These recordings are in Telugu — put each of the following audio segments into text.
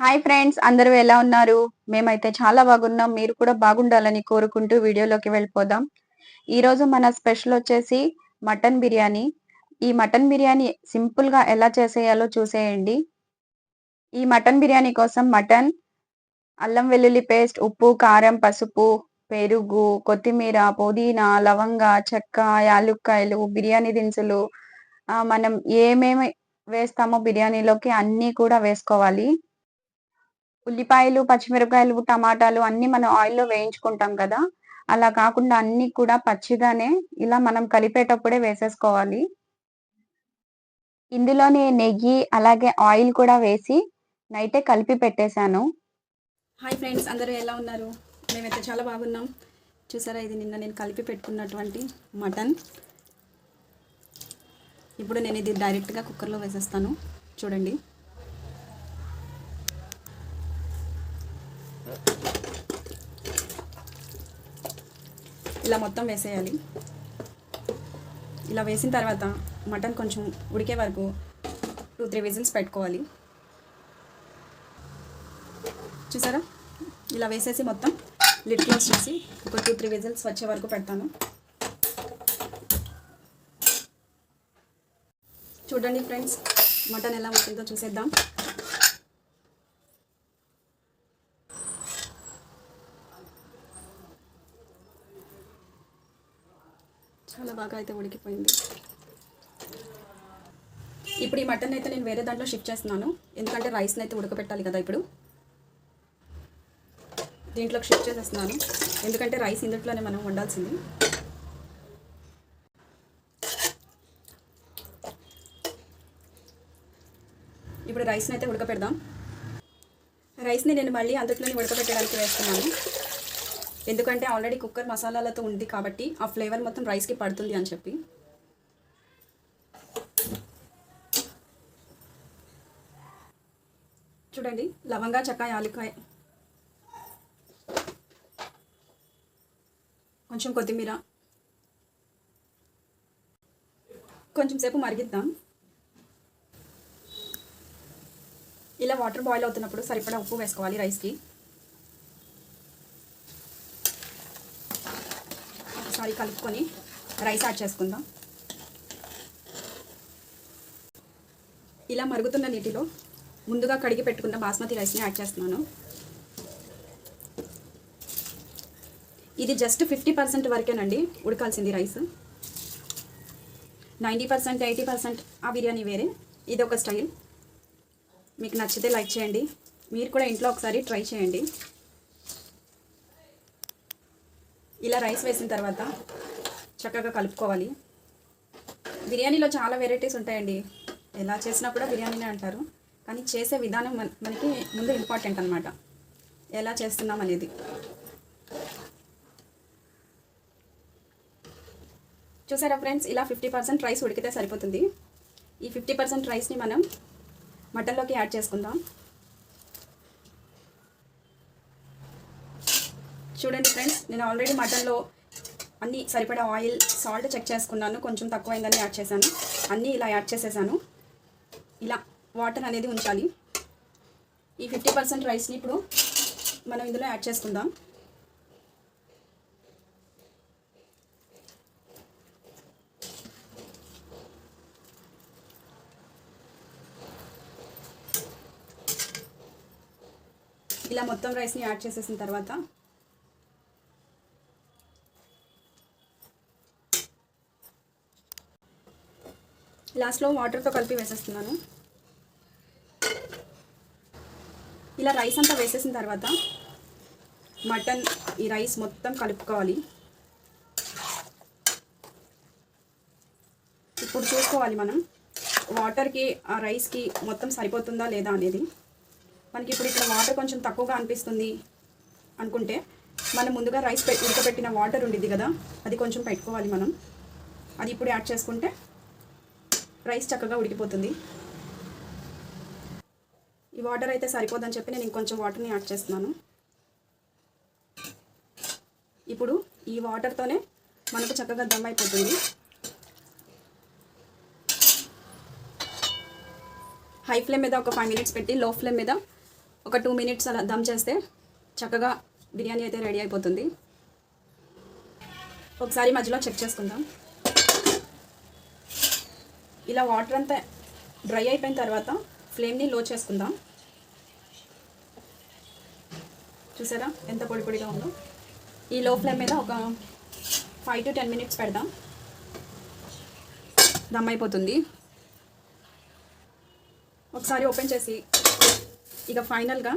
హాయ్ ఫ్రెండ్స్ అందరూ ఎలా ఉన్నారు? మేమైతే చాలా బాగున్నాం. మీరు కూడా బాగుండాలని కోరుకుంటూ వీడియోలోకి వెళ్ళిపోదాం. ఈరోజు మన స్పెషల్ వచ్చేసి మటన్ బిర్యానీ. ఈ మటన్ బిర్యానీ సింపుల్గా ఎలా చేసేయాలో చూసేయండి. ఈ మటన్ బిర్యానీ కోసం మటన్ అల్లం వెల్లుల్లి పేస్ట్ ఉప్పు కారం పసుపు పెరుగు కొత్తిమీర పుదీనా లవంగ చెక్క యాలుక్కాయలు బిర్యానీ దినుసులు మనం ఏమేమి వేస్తామో బిర్యానీలోకి అన్నీ కూడా వేసుకోవాలి. ఉల్లిపాయలు పచ్చిమిరపకాయలు టమాటాలు అన్ని మనం ఆయిల్లో వేయించుకుంటాం కదా. అలా కాకుండా అన్ని కూడా పచ్చిగానే ఇలా మనం కలిపేటప్పుడే వేసేసుకోవాలి. ఇందులోనే నెయ్యి అలాగే ఆయిల్ కూడా వేసి నైటే కలిపి పెట్టేశాను. హాయ్ ఫ్రెండ్స్ అందరూ ఎలా ఉన్నారు? మేమైతే చాలా బాగున్నాం. చూసారా ఇది నిన్న నేను కలిపి పెట్టుకున్నటువంటి మటన్. ఇప్పుడు నేను ఇది డైరెక్ట్గా కుక్కర్లో వేసేస్తాను. చూడండి. ఇలా మొత్తం వేసేయాలి. ఇలా వేసిన తర్వాత మటన్ కొంచెం ఉడికే వరకు టూ త్రీ విజిల్స్ పెట్టుకోవాలి. చూసారా? ఇలా వేసేసి మొత్తం లిడ్ క్లోజ్ చేసి ఒక టూ త్రీ విజిల్స్ వచ్చే వరకు పెడతాను. చూడండి ఫ్రెండ్స్ మటన్ ఎలా ఉంటుందో చూసేద్దాం. చాలా బాగా అయితే ఉడికిపోయింది. ఇప్పుడు ఈ మటన్ అయితే నేను వేరే దాంట్లో షిఫ్ట్ చేస్తున్నాను. ఎందుకంటే రైస్ని అయితే ఉడకబెట్టాలి కదా ఇప్పుడు. దీంట్లోకి షిఫ్ట్ చేసేస్తున్నాను. ఎందుకంటే రైస్ ఇందుట్లోనే మనం వండాల్సింది. ఇప్పుడు రైస్ని అయితే ఉడకపెడదాం రైస్ని నేను మళ్ళీ అందుట్లోనే ఉడకబెట్టడానికి వేస్తున్నాను. ఎందుకంటే ఆల్రెడీ కుక్కర్ మసాలాలతో ఉంది కాబట్టి ఆ ఫ్లేవర్ మొత్తం రైస్కి పడుతుంది అని చెప్పి. చూడండి లవంగా చెక్క యాలకాయ కొంచెం కొత్తిమీర. కొంచెం సేపు మరిగిద్దాం. ఇలా వాటర్ బాయిల్ అవుతున్నప్పుడు సరిపడా ఉప్పు వేసుకోవాలి రైస్కి. ఒకసారి కలుపుకొని రైస్ యాడ్ చేసుకుందాం. ఇలా మరుగుతున్న నీటిలో ముందుగా కడిగి పెట్టుకున్న బాస్మతి రైస్ని యాడ్ చేస్తున్నాను. ఇది జస్ట్ ఫిఫ్టీ పర్సెంట్ వరకేనండి ఉడకాల్సింది rice. Ninety percent eighty percent ఆ బిర్యానీ వేరే. ఇది ఒక స్టైల్. మీకు నచ్చితే లైక్ చేయండి. మీరు కూడా ఇంట్లో ఒకసారి ట్రై చేయండి. ఇలా రైస్ వేసిన తర్వాత చక్కగా కలుపుకోవాలి. బిర్యానీలో చాలా వెరైటీస్ ఉంటాయండి. ఎలా చేసినా కూడా బిర్యానీనే అంటారు. కానీ చేసే విధానం మన- మనకి ముందు ఇంపార్టెంట్ అనమాట ఎలా చేస్తున్నాం అనేది. చూసారా ఫ్రెండ్స్? ఇలా ఫిఫ్టీ పర్సెంట్ రైస్ ఉడికితే సరిపోతుంది. ఈ ఫిఫ్టీ పర్సెంట్ రైస్ని మనం మటన్లోకి యాడ్ చేసుకుందాం. చూడండి ఫ్రెండ్స్ నేను ఆల్రెడీ మటన్లో అన్నీ సరిపడా ఆయిల్ సాల్ట్ చెక్ చేసుకున్నాను. కొంచెం తక్కువైందని యాడ్ చేశాను. అన్నీ ఇలా యాడ్ చేసేసాను. ఇలా వాటర్ అనేది ఉంచాలి. ఈ ఫిఫ్టీ పర్సెంట్ రైస్ని ఇప్పుడు మనం ఇందులో యాడ్ చేసుకుందాం. ఇలా మొత్తం రైస్ని యాడ్ చేసేసిన తర్వాత లాస్ట్లో వాటర్తో కలిపి వేసేస్తున్నాను. ఇలా రైస్ అంతా వేసేసిన తర్వాత మటన్ ఈ రైస్ మొత్తం కలుపుకోవాలి. ఇప్పుడు చూసుకోవాలి మనం వాటర్కి ఆ రైస్కి మొత్తం సరిపోతుందా లేదా అనేది. మనకి ఇప్పుడు ఇక్కడ వాటర్ కొంచెం తక్కువగా అనిపిస్తుంది అనుకుంటే మనం ముందుగా రైస్ పె ఉడకబెట్టిన వాటర్ ఉండిద్ది కదా అది కొంచెం పెట్టుకోవాలి మనం. అది ఇప్పుడు యాడ్ చేసుకుంటే రైస్ చక్కగా ఉడికిపోతుంది. ఈ వాటర్ అయితే సరిపోదని చెప్పి నేను ఇంకొంచెం వాటర్ని యాడ్ చేస్తున్నాను. ఇప్పుడు ఈ వాటర్తోనే మనకు చక్కగా దమ్ అయిపోతుంది. హై ఫ్లేమ్ మీద ఒక ఫైవ్ మినిట్స్ పెట్టి లో ఫ్లేమ్ మీద ఒక టూ మినిట్స్ అలా దమ్ చేస్తే చక్కగా బిర్యానీ అయితే రెడీ అయిపోతుంది. ఒకసారి మధ్యలో చెక్ చేసుకుందాం. ఇలా వాటర్ అంతా డ్రై అయిపోయిన తర్వాత ఫ్లేమ్ని లో చేసుకుందాం. చూసారా ఎంత పొడి పొడిగా ఉందో? ఈ లో ఫ్లేమ్ మీద ఒక ఫైవ్ టు టెన్ మినిట్స్ పెడదాం. దమ్ అయిపోతుంది. ఒకసారి ఓపెన్ చేసి ఇక ఫైనల్గా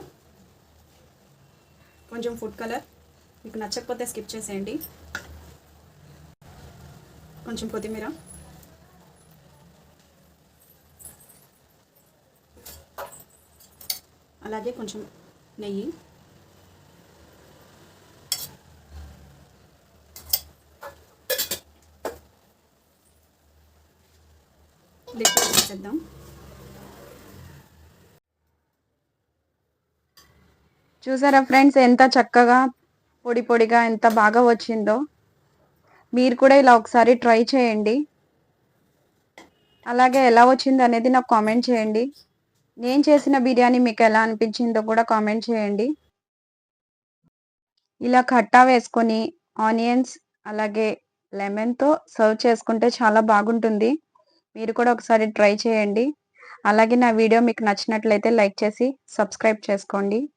కొంచెం ఫుడ్ కలర్. మీకు నచ్చకపోతే స్కిప్ చేసేయండి. కొంచెం కొత్తిమీర. అలాగే కొంచెం నెయ్యి. లిక్విడ్ వేసేద్దాం. చూసారా ఫ్రెండ్స్ ఎంత చక్కగా పొడి పొడిగా ఎంత బాగా వచ్చిందో? మీరు కూడా ఇలా ఒకసారి ట్రై చేయండి. అలాగే ఎలా వచ్చింది అనేది నాకు కామెంట్ చేయండి. నేను చేసిన బిర్యానీ మీకు ఎలా అనిపించిందో కూడా కామెంట్ చేయండి. ఇలా కట్టా వేసుకొని ఆనియన్స్ అలాగే లెమన్తో సర్వ్ చేసుకుంటే చాలా బాగుంటుంది. మీరు కూడా ఒకసారి ట్రై చేయండి. అలాగే నా వీడియో మీకు నచ్చినట్లయితే లైక్ చేసి సబ్స్క్రైబ్ చేసుకోండి.